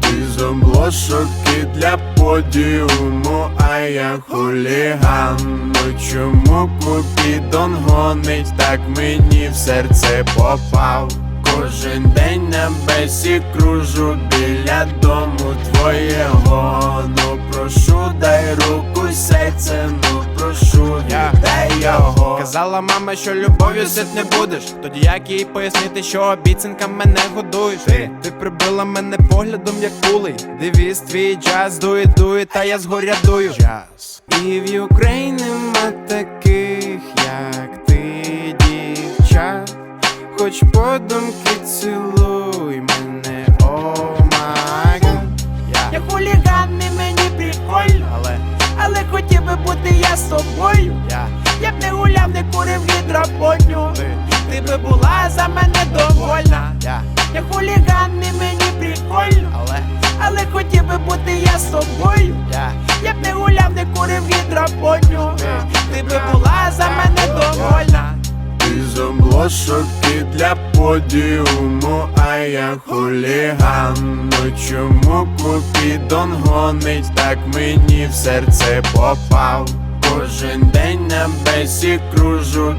Ти і для подіуму, а я хуліган. Ну чому купідон гонить, так мені в серце попав. Кожен день на бесі кружу біля дому твоєго. Ну прошу, Казала мама, що любов'ю сит не будеш. Тоді як їй пояснити, що обіцянка мене годуєш. Ти, ти прибила мене поглядом, як кулий Девіз твій джаз, дує, дує, та я згоря дую. Джаз. І в Україні нема таких, як ти, дівчат. Хоч подумки цілуй гідропоню. ти, би була за мене довольна. я, хуліган, і мені прикольно, але але хотів би бути я з тобою. я. Б не гуляв, не курив гідропоню. Ти би була за мене довольна. Ти з обложок для подіуму, а я хуліган. Ну чому купідон гонить, так мені в серце попав. Кожен день на бесі кружу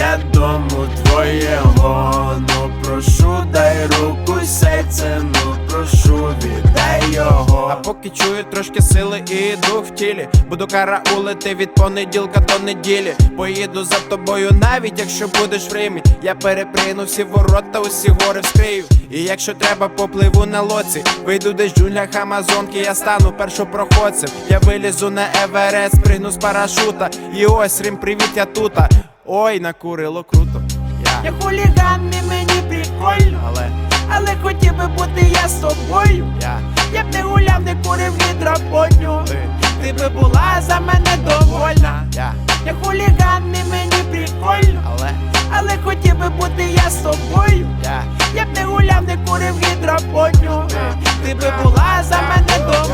біля дому твоєго. Ну прошу, дай руку, серце, ну прошу, віддай його. А поки чую трошки сили і дух в тілі. Буду караулити від понеділка до неділі. Поїду за тобою, навіть якщо будеш в Римі. Я переприну всі ворота, усі гори вскрию. І якщо треба, попливу на лоці Вийду десь джунглях Амазонки, я стану першопроходцем. Я вилізу на Еверест, пригну з парашута. І ось Рим, привіт, я тута Ой, накурило круто Я, Я хуліган, і мені прикольно, але але хотів би бути я з тобою. я, Я б не гуляв, не курив гідропоню. ти, Ти би була за мене довольна. я, Я хуліган, і мені прикольно, але але хотів би бути я з тобою. я, Я б не гуляв, не курив гідропоню. Ти би була за мене довольна.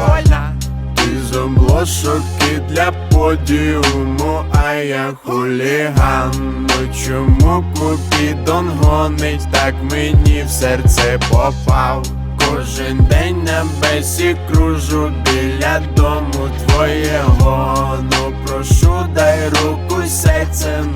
І для подіуму, а я хуліган. Ну чому купідон гонить, так мені в серце попав. Кожен день на бесі кружу біля дому твоєго. Ну прошу, дай руку, серцем. ну